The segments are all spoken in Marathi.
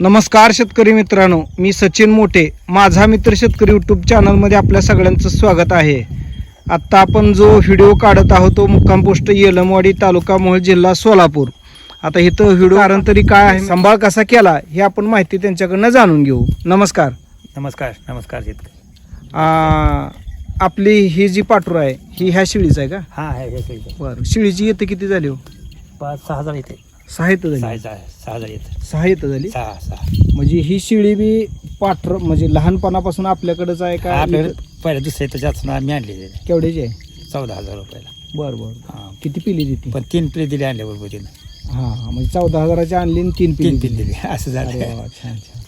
नमस्कार शेतकरी मित्रांनो मी सचिन मोठे माझा मित्र शेतकरी यूट्यूब चॅनलमध्ये आपल्या सगळ्यांचं स्वागत आहे. आत्ता आपण जो व्हिडिओ काढत आहोत तो मुक्काम पोस्ट येलमवाडी तालुका मोहोळ जिल्हा सोलापूर. आता इथं व्हिडिओ कारण तरी काय आहे सांभाळ कसा केला हे आपण माहिती त्यांच्याकडनं जाणून घेऊ. नमस्कार. नमस्कार नमस्कार शेतकरी. आ, आपली ही जी पाठरू आहे ही ह्या शिळीच आहे का? हा आहे हे बरं शिळीची येतं किती झाली हो? पाच सहा हजार येते सहा येतं सहा झाली. सहा सहा हजार येते. सहा येतं झाली? सहा सहा. म्हणजे ही शिळी बी पाठर म्हणजे लहानपणापासून आपल्याकडेच आहे का आपल्याकडे पहिल्या दुसऱ्या त्याच्यात आम्ही आणले केवढ्याची आहे? चौदा हजार रुपयाला. बरं बरं. हा. किती पिली देते? पण तीन पिढी दिले आणल्याबरोबर तिनं. हा हा. म्हणजे चौदा हजाराची आणली आणि तीन पिली तीन दिली. असं अरे झालं वा, छान छान.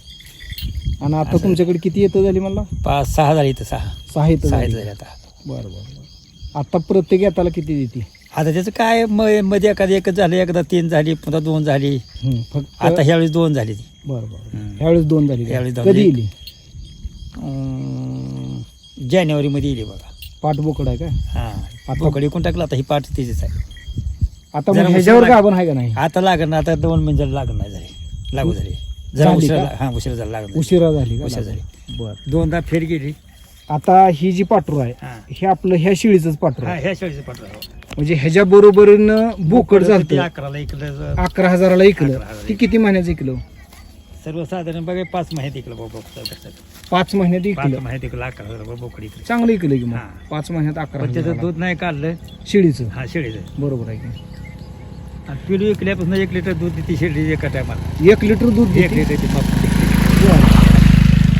आणि आता तुमच्याकडे किती येतं झाली मला पाच सहा हजार येतं सहा. सहा येतं सहा झाली. झाले आता. बरं बरं बरं. आता प्रत्येक येताला किती देते? आता त्याचं काय म मध्ये एखादं एकच झालं एकदा तीन झाली पुन्हा दोन झाली. हं, फक्त आता ह्यावेळेस दोन झाली ती. बरं बरं. हं. ह्यावेळेस दोन झाली का? ह्यावेळेस दोन कधी. येईल? अं, जानेवारीमध्ये येईल बघा. पाठ बोकड आहे का हा आता- बोकडी कोण टाकलं आता ही पाठ तिचीच आहे. आता जरा ह्याच्यावर उशिरा गाभण आहे का नाही? आता लागण आता दोन महिने लागण नाही झाली. लागू झाली. जरा झाली उशिरा का? हा उशिरा झाला. उशिरा झाली का? उशिरा झाली. बरं. दोनदा फेर गेली. आता ही जी पाठरू आहे हा. हे आपलं ह्या शिळीच पाठरू हा, आहे. ह्या शाळेचं पटलं म्हणजे ह्याच्या बरोबरीनं बोकड ते झालं अकराला इकडं अकरा हजाराला इकलं अकरा हजार ती किती महिन्याचं इकलं सर्वसाधारण बघा पाच महिन्यात इकडं बोकड पाच महिन्यात पाच इकलं महिन्यात इकडं अकरा हजार बोकड इकडे. चांगलं इकलं की मग? हा. पाच महिन्यात अकरा पण त्याचं. दूध नाही काढलं. शिळीचं. हा शेळीचं. बरोबर आहे की. आणि इकल्यापासून एक लिटर दूध देते शेळी एका टायमाला. एक लिटर दूध एक देते? लिटर ती. बरं.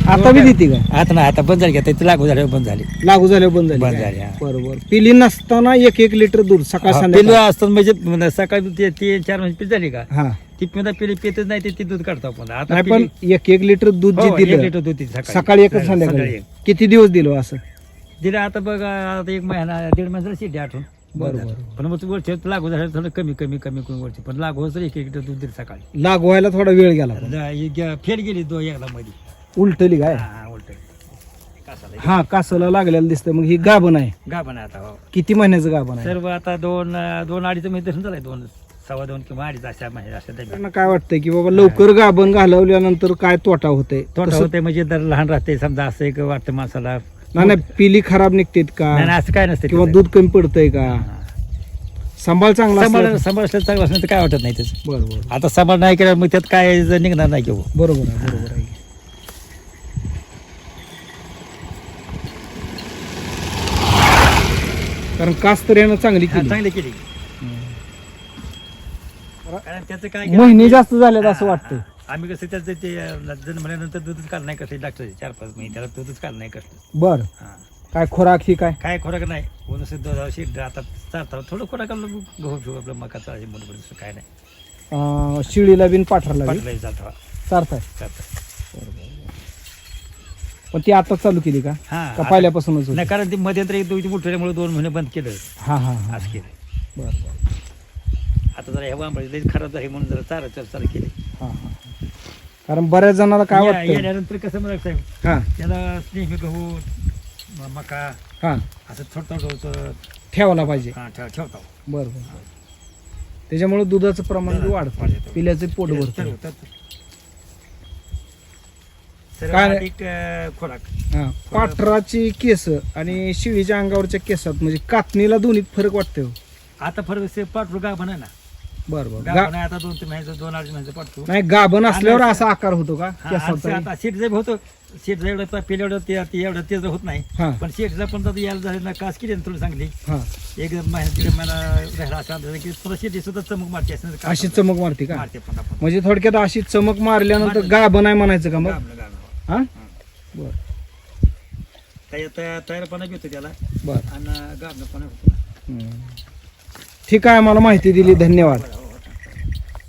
आता बी देते का? आता नाही आता बंद झाली का ते लागू झाल्यावर बंद झाली. लागू झाल्यावर बंद झाली बंद काय? झाली, हा. बरोबर. पिली नसताना एक एक लिटर दूध सकाळ पिलू संध्याकाळ. असतात म्हणजे सकाळी ते तीन चार महिने पिली झाली का? हा. ती पुन्हा पिली पितच नाही ते ती दूध काढतो आपण. आता नाही पण पिली- एक एक लिटर दूध जे हो, एक दिलं लिटर दूध दिलं सकाळी. सकाळी एकच सकाळी संध्याकाळी. एक. किती दिवस दिलं असं? दिलं आता बघ आता एक महिना दीड महिना शिटी आठवून. बरोबर. पण मग वर्ष लागू झालं थोडं कमी कमी कमी कमी वर्ष पण लागू होतं एक एक लिटर दूध दिलं सकाळी. लागू व्हायला थोडा वेळ गेला पण. जा- ही फेल गेली दो एकदा मध्ये उलटली काय? हा उलट कासाला हा कासला लागलेलं दिसतं मग ही गाभण आहे. गाभण आहे आता हो. किती महिन्याचं गाभण आहे? सर्व आता दोन अं, दोन अडीच महिने धरून झालाय दोन सव्वा दोन किंवा अडीच अशा महिने अशा दरम्यान. त्यांना काय वाटतंय की बाबा लवकर गाभण घालवल्यानंतर काय तोटा होतोय? तोटा होते म्हणजे दर लहान राहते समजा असं एक वाटतं माणसाला. नाही नाही, पिली खराब निघतेत नाही नाही, का असं काय नसते किंवा दूध कमी पडतंय का? सांभाळ चांगला सांभाळ असला- सांभाळ चांगलं असलं तर काय वाटत नाही त्याचं. बरोबर आता सांभाळ नाही केलं मग त्यात काय निघणार नाही किंवा बरोबर आहे बरोबर आहे. कारण कास तर यानं चांगली केली. चांगली केली. कारण त्याचं काय महिने जास्त झालेत असं वाटतं आम्ही कसं त्याचं ते अं, जन्मल्यानंतर दूधच काढ नाही कसं डॉक्टर चार पाच महिने त्याला दूधच काढ नाही कसलं बर. हा. काय खोराक ही काय? काय खोराक नाही. असं दुधाशी आता चालता. थोडं खोराक आपलं गहू फिऊ आपलं मकाचा आहे मुलं दुसरं काय नाही. अं, शिळीला बिन पाठरला पाठलाही चालतं. चारताय चालतं पण ती आता चालू केली का? हा का आता- पहिल्यापासूनच होती? नाही कारण ती मध्यंतर एक दोन उठल्यामुळे दोन महिने बंद केलं. हा हा हा. असं केलं. बर बर. आता जरा ह्या वांबळी लई खराब झाली म्हणून जरा चारा चार केली. हा हा कारण बऱ्याच जणांना काय या- वाटतं येण्यानंतर कसं म्हणा साहेब? हा. त्याला नेहमी गहू म- मका हा. असं थोडं थोडं ठेवायला पाहिजे. हा ठेव ठेवतो. बर बर. त्याच्यामुळे दुधाचं प्रमाण वाढतं. पिल्याचं पोट भरतं. खोराक. हा. पाठराची केस आणि शिळीच्या अंगावरच्या केसात म्हणजे कातणीला दोन्हीत फरक वाटतोय हो. आता फरक पाठवू गाभण आहे ना. बर बर. गाभण गा- आहे आता दोन तीन महिन्याचं दोन अडीच महिन्याचं पाठवू. नाही गाभण असल्यावर असा आकार होतो का? हा, आणि केसाचा आता सीट जर होतो. सीट एवढं पेल एवढं ते ते एवढं तेज होत नाही. हा. पण सीटचा पण यायला झाली ना कास केली ना तुला सांगली? हा. एक महिना दीड महिना राहिला असा अंदाज आहे की तुला शेती सुद्धा चमक मारते असं अशी चमक मारते का? मारते पण आपण म्हणजे थोडक्यात अशी चमक मारल्यानंतर मारली. गाभण आहे म्हणायचं का मग? गाभणं, गाभणं. हा? बर. तया- तया- तयारपणा होतो त्याला. बर. आणि होतो. हम्म. ठीक आहे मला माहिती दिली धन्यवाद.